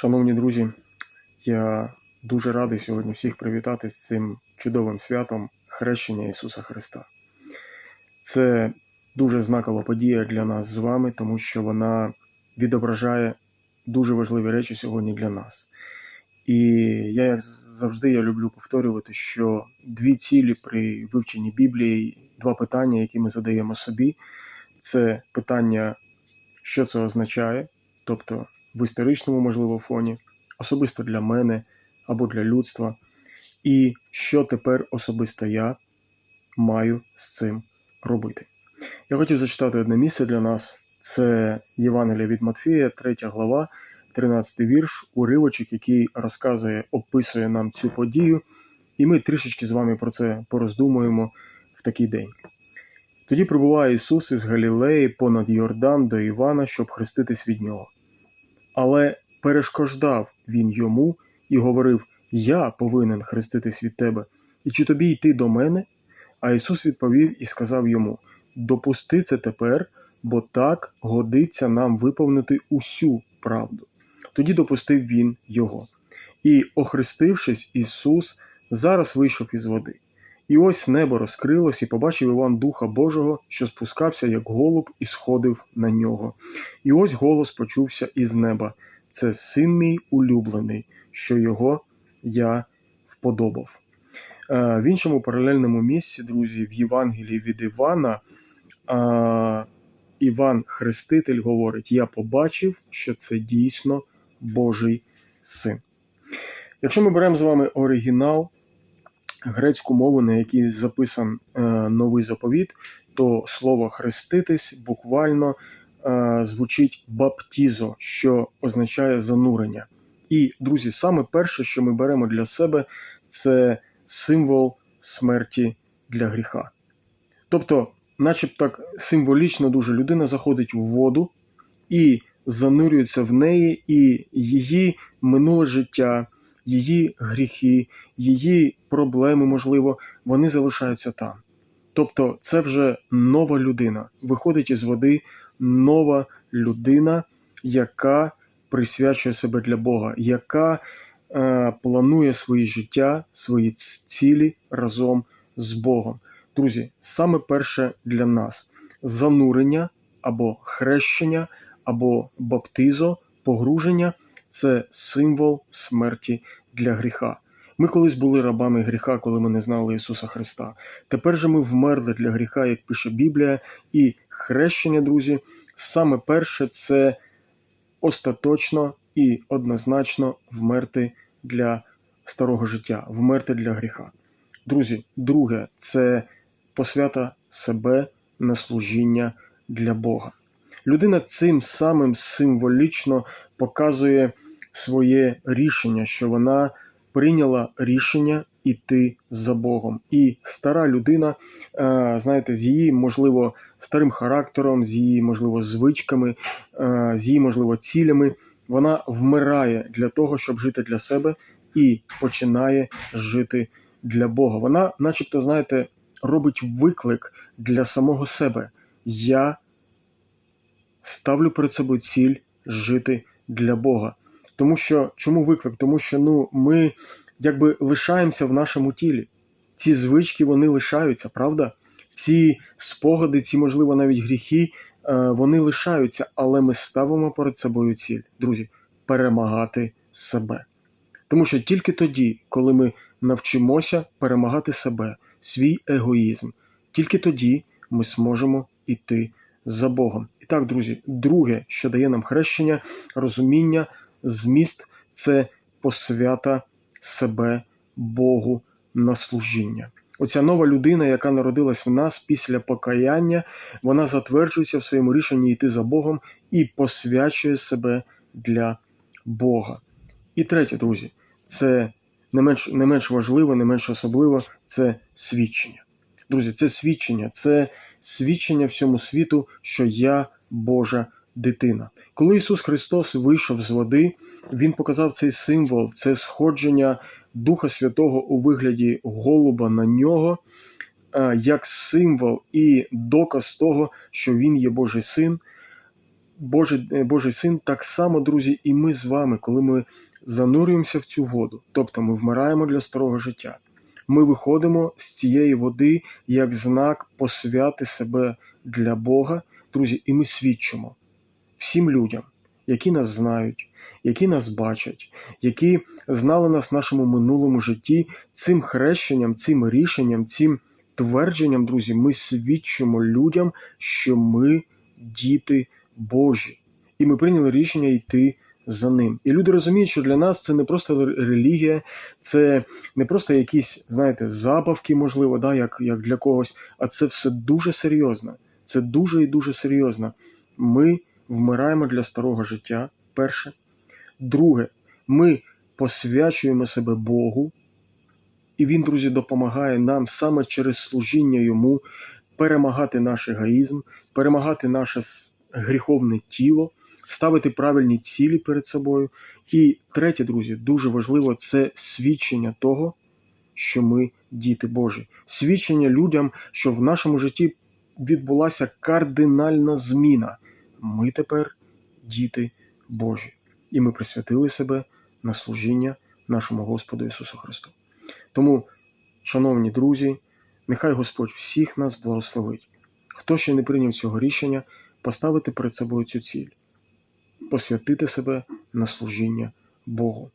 Шановні друзі, я дуже радий сьогодні всіх привітати з цим чудовим святом хрещення Ісуса Христа. Це дуже знакова подія для нас з вами, тому що вона відображає дуже важливі речі сьогодні для нас. І я, як завжди, я люблю повторювати, що дві цілі при вивченні Біблії, два питання, які ми задаємо собі, це питання, що це означає, тобто в історичному, можливо, фоні, особисто для мене або для людства, і що тепер особисто я маю з цим робити. Я хотів зачитати одне місце для нас. Це Євангелія від Матфія, 3 глава, 13 вірш, уривочок, який розказує, описує нам цю подію, і ми трішечки з вами про це пороздумуємо в такий день. Тоді прибуває Ісус із Галілеї понад Йордан до Івана, щоб хреститись від нього. Але перешкождав він йому і говорив: Я повинен хреститись від тебе, і чи тобі йти до мене? А Ісус відповів і сказав йому: Допусти це тепер, бо так годиться нам виповнити усю правду. Тоді допустив він його. І, охрестившись, Ісус зараз вийшов із води. І ось небо розкрилось, і побачив Іван Духа Божого, що спускався, як голуб, і сходив на нього. І ось голос почувся із неба: Це син мій улюблений, що його я вподобав. Е, В іншому паралельному місці, друзі, в Євангелії від Івана, е, Іван Хреститель говорить: Я побачив, що це дійсно Божий син. Якщо ми беремо з вами оригінал, грецьку мову, на якій записан е, новий заповіт, то слово хреститись буквально е, звучить баптізо, що означає занурення. І, друзі, саме перше, що ми беремо для себе, це символ смерті для гріха. Тобто, начебто так символічно дуже людина заходить у воду і занурюється в неї, і її минуле життя, її гріхи, її проблеми, можливо, вони залишаються там. Тобто, це вже нова людина. Виходить із води нова людина, яка присвячує себе для Бога, яка е, планує своє життя, свої цілі разом з Богом. Друзі, саме перше для нас занурення або хрещення, або баптизо, погруження це символ смерті для гріха. Ми колись були рабами гріха, коли ми не знали Ісуса Христа. Тепер же ми вмерли для гріха, як пише Біблія, і хрещення, друзі, саме перше це остаточно і однозначно вмерти для старого життя, вмерти для гріха. Друзі, друге це посвята себе на служіння для Бога. Людина цим самим символічно показує своє рішення, що вона прийняла рішення іти за Богом. І стара людина, знаєте, з її, можливо, старим характером, з її, можливо, звичками, з її, можливо, цілями, вона вмирає для того, щоб жити для себе і починає жити для Бога. Вона, начебто, знаєте, робить виклик для самого себе. Я ставлю перед собою ціль жити для Бога. Тому що чому виклик? Тому що ну, ми якби лишаємося в нашому тілі. Ці звички вони лишаються, правда? Ці спогади, ці, можливо, навіть гріхи, вони лишаються, але ми ставимо перед собою ціль, друзі, перемагати себе. Тому що тільки тоді, коли ми навчимося перемагати себе, свій егоїзм, тільки тоді ми зможемо йти за Богом. І так, друзі, друге, що дає нам хрещення, розуміння, зміст це посвята себе Богу на служіння. Оця нова людина, яка народилась в нас після покаяння, вона затверджується в своєму рішенні йти за Богом і посвячує себе для Бога. І третє, друзі, це не менш не менш важливо, не менш особливо це свідчення. Друзі, це свідчення, це свідчення всьому світу, що я Божа дитина. Коли Ісус Христос вийшов з води, Він показав цей символ, це сходження Духа Святого у вигляді голуба на нього, як символ і доказ того, що Він є Божий син. Божий, е, Божий син, так само, друзі, і ми з вами, коли ми занурюємося в цю воду, тобто ми вмираємо для старого життя. Ми виходимо з цієї води як знак посвяти себе для Бога, друзі, і ми свідчимо всім людям, які нас знають, які нас бачать, які знали нас в нашому минулому житті, цим хрещенням, цим рішенням, цим твердженням, друзі, ми свідчимо людям, що ми діти Божі, і ми прийняли рішення йти за ним. І люди розуміють, що для нас це не просто релігія, це не просто якісь, знаєте, забавки, можливо, да, як, як для когось, а це все дуже серйозно. Це дуже і дуже серйозно. Ми вмираємо для старого життя. Перше. Друге, ми посвячуємо себе Богу, і Він, друзі, допомагає нам саме через служіння Йому перемагати наш егоїзм, перемагати наше гріховне тіло, ставити правильні цілі перед собою. І третє, друзі, дуже важливо це свідчення того, що ми діти Божі. Свідчення людям, що в нашому житті відбулася кардинальна зміна. Ми тепер діти Божі, і ми присвятили себе на служіння нашому Господу Ісусу Христу. Тому, шановні друзі, нехай Господь всіх нас благословить. Хто ще не прийняв цього рішення, поставити перед собою цю ціль, посвятити себе на служіння Богу,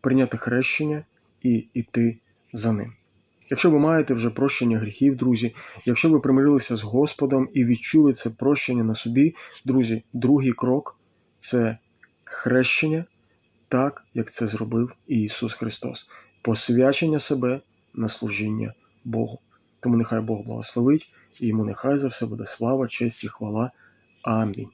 прийняти хрещення і йти за ним. Якщо ви маєте вже прощення гріхів, друзі, якщо ви примирилися з Господом і відчули це прощення на собі, друзі, другий крок це хрещення, так як це зробив Ісус Христос, посвячення себе на служіння Богу. Тому нехай Бог благословить, і йому нехай за все буде слава, честь і хвала. Амінь.